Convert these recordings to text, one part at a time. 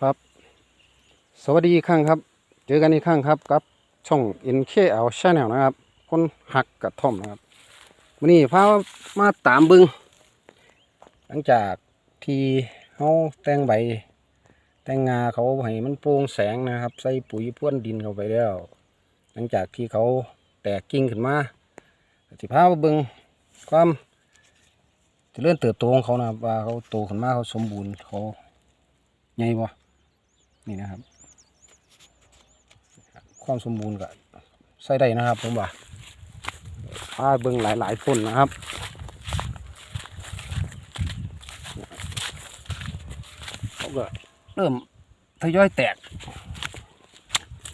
ครับ สวัสดีอีกครั้งครับ เจอกันอีกครั้งครับกับช่อง NKL Channel นะครับ คนหักกระท่อมนะครับวันนี้พามาตามบึง หลังจากที่เขาแต่งใบ แต่งงาเขาให้มันโปร่งแสงนะครับ ใส่ปุ๋ยพ่วนดินเข้าไปแล้ว หลังจากที่เขาแตกกิ่งขึ้นมาสิพามาบิงความจะเลื่อนเติบโตของเขานะครับว่าเขาโตขึ้นมาเขาสมบูรณ์เขาใหญ่บ่ นี่นะครับ ความสมบูรณ์ก็ใส่ได้นะครับผมว่าพาเบิงหลายๆต้นนะครับเขาก็เริ่มทยอยแตก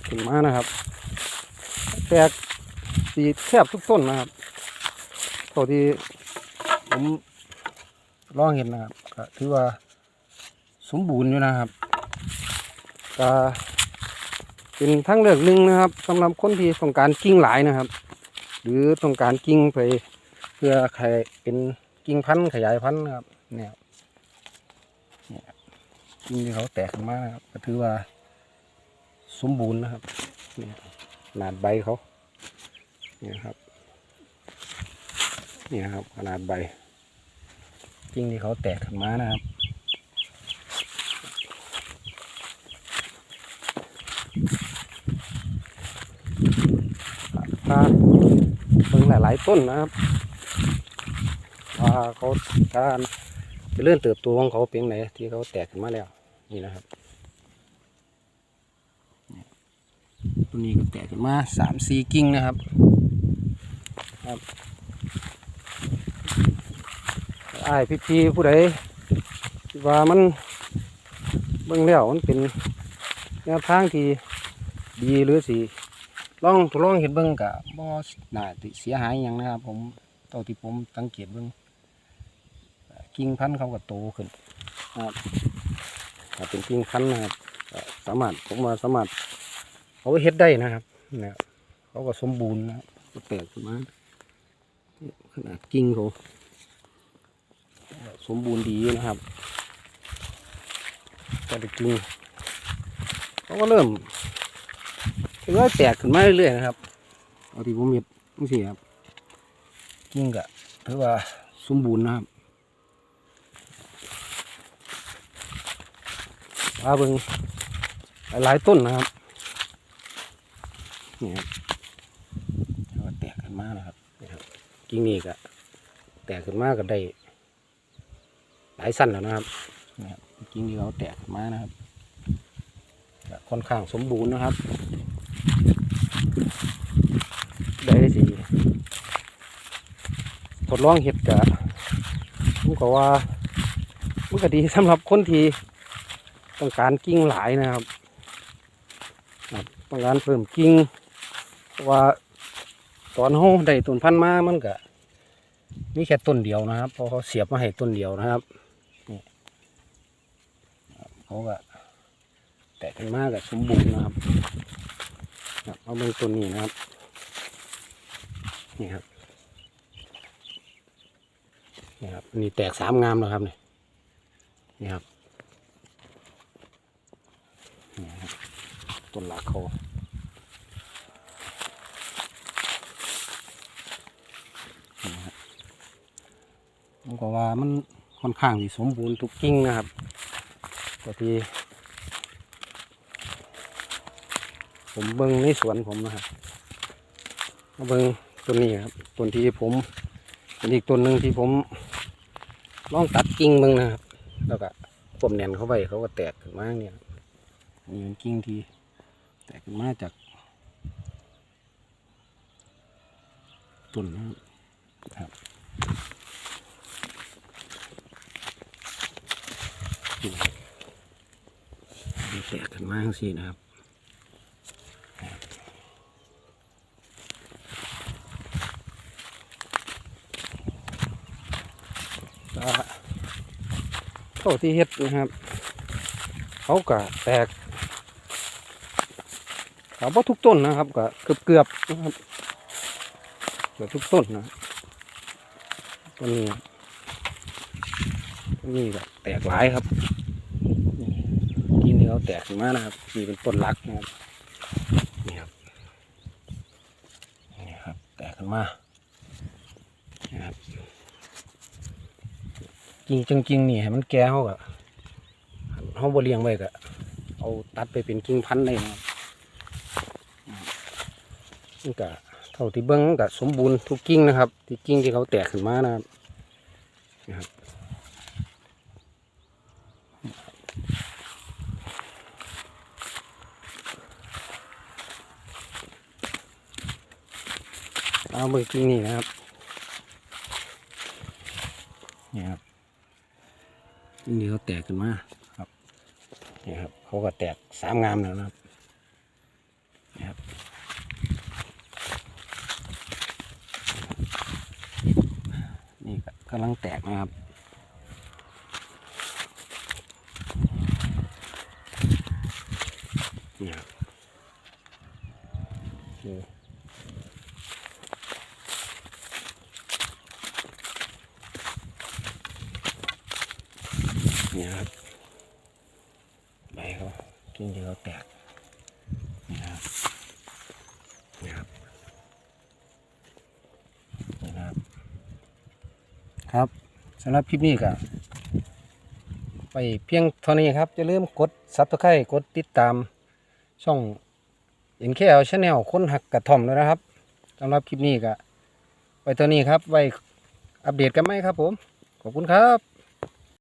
ขึ้นมานะครับ แตกสีแทบทุกต้นนะครับเท่าที่ผมลองเห็นนะครับก็ถือว่าสมบูรณ์อยู่นะครับ ก็เป็นทั้งเลือกหนึ่งนะครับสำหรับคนที่ต้องการกิ่งหลายนะครับ หรือต้องการกิ่งไปเพื่อใครเป็นกิ่งพันธุ์ขยายพันธุ์นะครับเนี่ยกิ่งที่เขาแตกขึ้นมาครับก็ถือว่าสมบูรณ์นะครับนี่ขนาดใบเขาเนี่ยครับเนี่นะครับขนาดใบกิ่งที่เขาแตกขึ้นมานะครับ เบิ่งหลาย ๆ ต้นนะครับว่าเขาการเจะเลื่อนเติบโตของเขาเป็นไหนที่เขาแตกขึ้นมาแล้ว นี่นะครับตัวนี้ก็แตกขึ้นมาสามสี่กิ่งนะครับครับไอ้ายพี่ๆผู้ใดว่ามันเบิ่งแล้วมันเป็นแนวทางที่ดีหรือสิ ลองทดลองเห็นเบิ่งกะบ่น่าสิเสียหายหยังนะครับ ผมเท่าที่ผมสังเกตเบิ่งกิ่งพันธุ์เขาก็โตขึ้นนะครับถ้าเป็นกิ่งพันธุ์นะครับสามารถผมว่าสามารถเขาเฮ็ดได้นะครับเนี่ยเขาก็สมบูรณ์นะครับก็แตกขึ้นมาขนาดกิ่งเขาสมบูรณ์ดีนะครับแต่กิ่งเขาก็เริ่ม เริ่มแตกขึ้นมาเรื่อยๆนะครับเอาที่ผมเห็นนี่สิครับกิ่งก็ถือว่าสมบูรณ์นะครับว่าเบิงหลายต้นนะครับนี่ครับก็แตกขึ้นมานะครับนี่ครับกิ่งนี้ก็แตกขึ้นมาก็ได้หลายสั้นแล้วนะครับนี่ครับกิ่งที่เขาแตกขึ้นมานะครับค่อนข้างสมบูรณ์นะครับ ได้สิทดลองเห็ดกะผมก็ว่ามันก็ดีสำหรับคนที่ต้องการกิ่งหลายนะครับต้องการเพิ่มกิ่งว่าตอนเขาได้ต้นพันธุ์มามันก็มีแค่ต้นเดียวนะครับพราะเขาเสียบมาให้ต้นเดียวนะครับเขาก็แตกขึ้นมากกับสมบูรณ์นะครับ เอาเบิ่งต้นนี้นะครับ นี่ครับ นี่ครับ นี่แตกสามงามแล้วครับนี่นี่ครับ นี่ครับต้นหลักเขานี่ครับผมก็ว่ามันค่อนข้างที่สมบูรณ์ทุกกิ่งนะครับก็ที่ ผมเบิ้งในสวนผมนะครับมาเบิ้งต้นนี้ครับต้นที่ผมเป็นอีกต้นหนึ่งที่ผมลองตัดกิ่งเบิ้งนะครับแล้วก็ควบแน่นเข้าไปเขาก็แตกขึ้นมาเนี่ยครับนี่เป็นกิ่งที่แตกขึ้นมาจากต้นนะครับนี่ครับแตกขึ้นมาทั้งสี่นะครับ เท่าที่เฮ็ดนะครับเขาก็แตกเขาบ่ทุกต้นนะครับก็เกือบเกือบนะครับเกือบทุกต้นนะต้นนี้ต้นนี้ก็แตกหลายครับนี่กิ่งที่เขาแตกขึ้นมานะครับนี่เป็นต้นรักนะครับนี่ครับนี่ครับแตกขึ้นมานี่ครับ จริงจริงๆนี่ให้มันแก่เขาก็เขาบเลี้ยงไว้ก็เอาตัดไปเป็นกิ่งพันธุ์ได้นะนี่ก็เท่าที่เบิ้งก็สมบูรณ์ทุกกิ่งนะครับ ที่กิ่งที่เขาแตกขึ้นมานะครับนี่ครับเอาเบอร์จริงนี่นะครับนี่ครับ นี่เขาแตกขึ้นมาครับนี่ครับเขาก็แตกสามงามแล้วนะครับนี่ครับนี่ก็กำลังแตกนะครับนี่ครับ นี่นี่ครับใบเขากิ่งที่เขาแตกนี่ครับนี่ครับนี่นะครับ ครับสำหรับคลิปนี้ก็ไปเพียงเท่านี้ครับจะเริ่าลืมกดซับสไครต์กดติดตามช่องเอ็นเคเอลชาแนลค้นหักกระท่อมเลยนะครับสำหรับคลิปนี้ก็ไปเท่านี้ครับไว้อัปเดตกันไหมครับผม ขอบคุณครับ